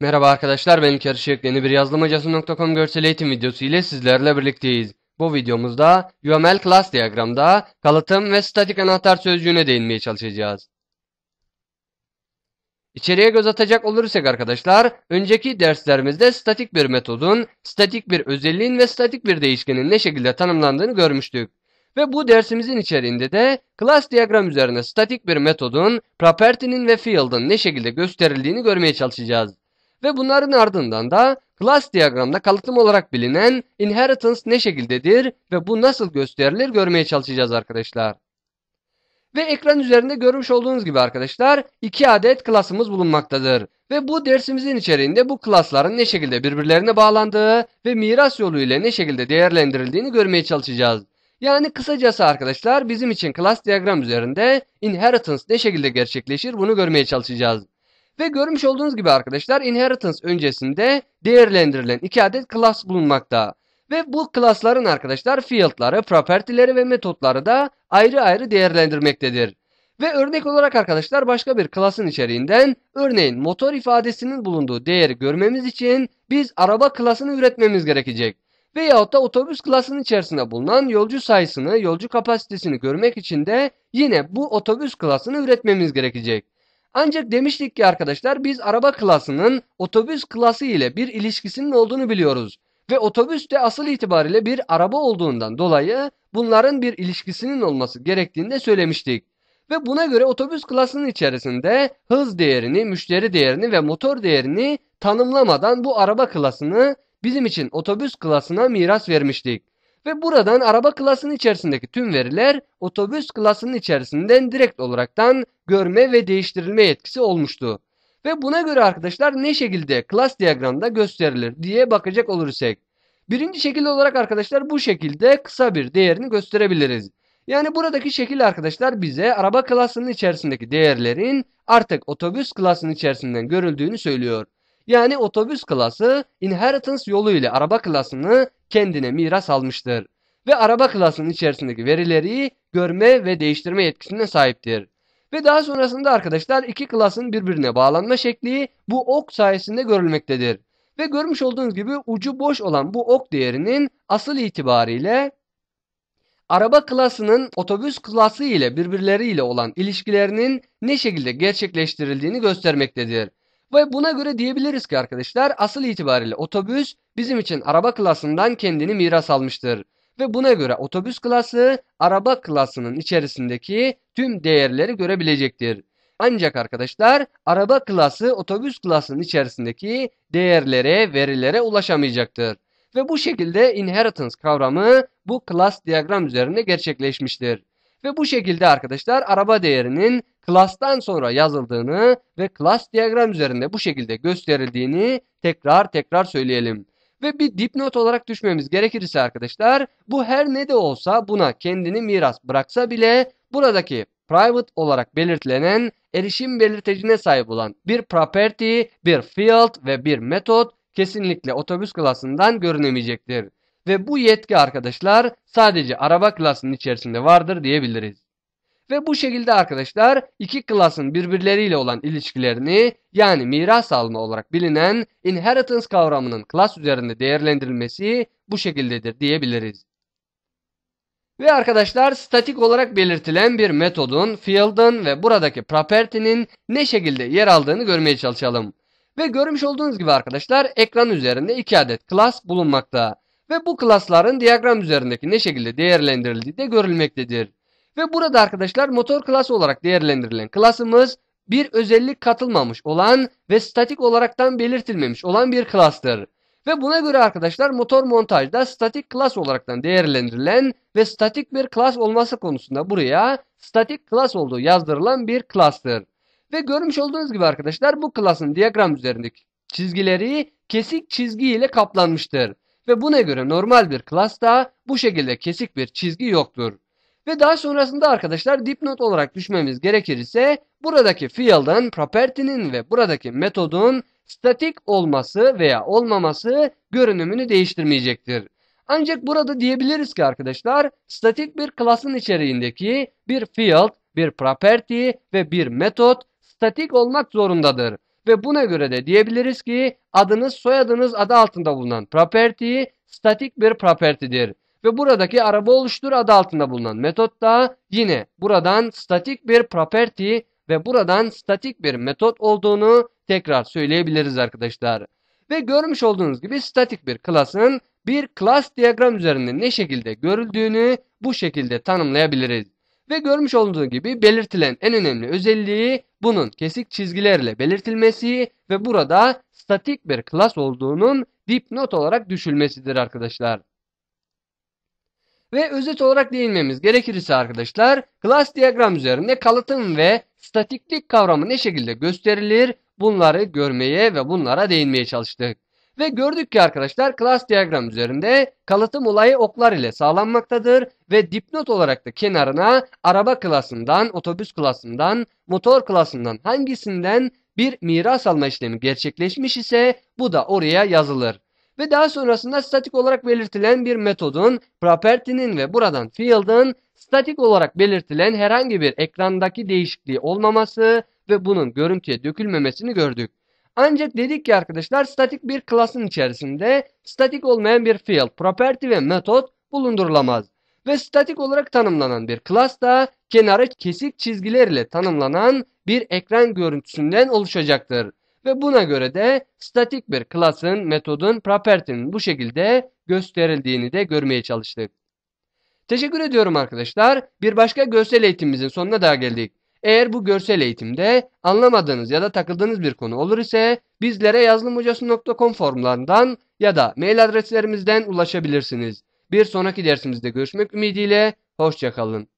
Merhaba arkadaşlar ben İlker Işık. Yeni bir yazılımacası.com görsel eğitim videosu ile sizlerle birlikteyiz. Bu videomuzda UML class diyagramda kalıtım ve statik anahtar sözcüğüne değinmeye çalışacağız. İçeriye göz atacak olursak arkadaşlar, önceki derslerimizde statik bir metodun, statik bir özelliğin ve statik bir değişkenin ne şekilde tanımlandığını görmüştük. Ve bu dersimizin içeriğinde de class diyagram üzerine statik bir metodun, property'nin ve field'ın ne şekilde gösterildiğini görmeye çalışacağız. Ve bunların ardından da class diyagramda kalıtım olarak bilinen inheritance ne şekildedir ve bu nasıl gösterilir görmeye çalışacağız arkadaşlar. Ve ekran üzerinde görmüş olduğunuz gibi arkadaşlar iki adet klasımız bulunmaktadır. Ve bu dersimizin içeriğinde bu klasların ne şekilde birbirlerine bağlandığı ve miras yolu ile ne şekilde değerlendirildiğini görmeye çalışacağız. Yani kısacası arkadaşlar bizim için class diyagram üzerinde inheritance ne şekilde gerçekleşir bunu görmeye çalışacağız. Ve görmüş olduğunuz gibi arkadaşlar inheritance öncesinde değerlendirilen iki adet class bulunmakta. Ve bu klasların arkadaşlar field'ları, property'leri ve metotları da ayrı ayrı değerlendirmektedir. Ve örnek olarak arkadaşlar başka bir klasın içeriğinden örneğin motor ifadesinin bulunduğu değeri görmemiz için biz araba klasını üretmemiz gerekecek. Veyahut da otobüs klasının içerisinde bulunan yolcu sayısını, yolcu kapasitesini görmek için de yine bu otobüs klasını üretmemiz gerekecek. Ancak demiştik ki arkadaşlar biz araba klasının otobüs klası ile bir ilişkisinin olduğunu biliyoruz. Ve otobüs de asıl itibariyle bir araba olduğundan dolayı bunların bir ilişkisinin olması gerektiğini de söylemiştik. Ve buna göre otobüs klasının içerisinde hız değerini, müşteri değerini ve motor değerini tanımlamadan bu araba klasını bizim için otobüs klasına miras vermiştik. Ve buradan araba klasının içerisindeki tüm veriler otobüs klasının içerisinden direkt olaraktan görme ve değiştirilme yetkisi olmuştu. Ve buna göre arkadaşlar ne şekilde klas diyagramda gösterilir diye bakacak olursak. Birinci şekil olarak arkadaşlar bu şekilde kısa bir değerini gösterebiliriz. Yani buradaki şekil arkadaşlar bize araba klasının içerisindeki değerlerin artık otobüs klasının içerisinden görüldüğünü söylüyor. Yani otobüs klası inheritance yolu ile araba klasını kendine miras almıştır. Ve araba klasının içerisindeki verileri görme ve değiştirme yetkisine sahiptir. Ve daha sonrasında arkadaşlar iki klasın birbirine bağlanma şekli bu ok sayesinde görülmektedir. Ve görmüş olduğunuz gibi ucu boş olan bu ok değerinin asıl itibariyle araba klasının otobüs klası ile birbirleriyle olan ilişkilerinin ne şekilde gerçekleştirildiğini göstermektedir. Ve buna göre diyebiliriz ki arkadaşlar asıl itibariyle otobüs bizim için araba klasından kendini miras almıştır. Ve buna göre otobüs klası araba klasının içerisindeki tüm değerleri görebilecektir. Ancak arkadaşlar araba klası otobüs klasının içerisindeki değerlere, verilere ulaşamayacaktır. Ve bu şekilde inheritance kavramı bu class diyagram üzerinde gerçekleşmiştir. Ve bu şekilde arkadaşlar araba değerinin class'tan sonra yazıldığını ve class diyagram üzerinde bu şekilde gösterildiğini tekrar tekrar söyleyelim. Ve bir dipnot olarak düşmemiz gerekirse arkadaşlar bu her ne de olsa buna kendini miras bıraksa bile buradaki private olarak belirtilenen erişim belirtecine sahip olan bir property, bir field ve bir metot kesinlikle otobüs klasından görünemeyecektir. Ve bu yetki arkadaşlar sadece araba klasının içerisinde vardır diyebiliriz. Ve bu şekilde arkadaşlar iki klasın birbirleriyle olan ilişkilerini yani miras alma olarak bilinen inheritance kavramının klas üzerinde değerlendirilmesi bu şekildedir diyebiliriz. Ve arkadaşlar statik olarak belirtilen bir metodun, field'ın ve buradaki property'nin ne şekilde yer aldığını görmeye çalışalım. Ve görmüş olduğunuz gibi arkadaşlar ekran üzerinde iki adet class bulunmakta. Ve bu klasların diyagram üzerindeki ne şekilde değerlendirildiği de görülmektedir. Ve burada arkadaşlar motor klası olarak değerlendirilen klasımız bir özellik katılmamış olan ve statik olaraktan belirtilmemiş olan bir klastır. Ve buna göre arkadaşlar motor montajda statik klas olaraktan değerlendirilen ve statik bir klas olması konusunda buraya statik klas olduğu yazdırılan bir klastır. Ve görmüş olduğunuz gibi arkadaşlar bu klasın diyagram üzerindeki çizgileri kesik çizgi ile kaplanmıştır. Ve buna göre normal bir klasta bu şekilde kesik bir çizgi yoktur. Ve daha sonrasında arkadaşlar dipnot olarak düşmemiz gerekirse buradaki field'ın, property'nin ve buradaki metodun statik olması veya olmaması görünümünü değiştirmeyecektir. Ancak burada diyebiliriz ki arkadaşlar statik bir klasın içeriğindeki bir field, bir property ve bir metot statik olmak zorundadır. Ve buna göre de diyebiliriz ki adınız soyadınız adı altında bulunan property statik bir property'dir. Ve buradaki araba oluştur adı altında bulunan metot da yine buradan statik bir property ve buradan statik bir metot olduğunu tekrar söyleyebiliriz arkadaşlar. Ve görmüş olduğunuz gibi statik bir klasın bir class diyagram üzerinde ne şekilde görüldüğünü bu şekilde tanımlayabiliriz. Ve görmüş olduğu gibi belirtilen en önemli özelliği bunun kesik çizgilerle belirtilmesi ve burada statik bir class olduğunun dipnot olarak düşülmesidir arkadaşlar. Ve özet olarak değinmemiz gerekirse arkadaşlar, class diyagram üzerinde kalıtım ve statiklik kavramı ne şekilde gösterilir bunları görmeye ve bunlara değinmeye çalıştık. Ve gördük ki arkadaşlar class diyagram üzerinde kalıtım olayı oklar ile sağlanmaktadır ve dipnot olarak da kenarına araba klasından, otobüs klasından, motor klasından hangisinden bir miras alma işlemi gerçekleşmiş ise bu da oraya yazılır. Ve daha sonrasında statik olarak belirtilen bir metodun, property'nin ve buradan field'ın statik olarak belirtilen herhangi bir ekrandaki değişikliği olmaması ve bunun görüntüye dökülmemesini gördük. Ancak dedik ki arkadaşlar statik bir klasın içerisinde statik olmayan bir field, property ve metot bulundurulamaz. Ve statik olarak tanımlanan bir klas da kenarı kesik çizgiler ile tanımlanan bir ekran görüntüsünden oluşacaktır. Ve buna göre de statik bir klasın, metodun, property'nin bu şekilde gösterildiğini de görmeye çalıştık. Teşekkür ediyorum arkadaşlar. Bir başka görsel eğitimimizin sonuna daha geldik. Eğer bu görsel eğitimde anlamadığınız ya da takıldığınız bir konu olur ise bizlere yazılımhocası.com forumlarından ya da mail adreslerimizden ulaşabilirsiniz. Bir sonraki dersimizde görüşmek ümidiyle, hoşçakalın.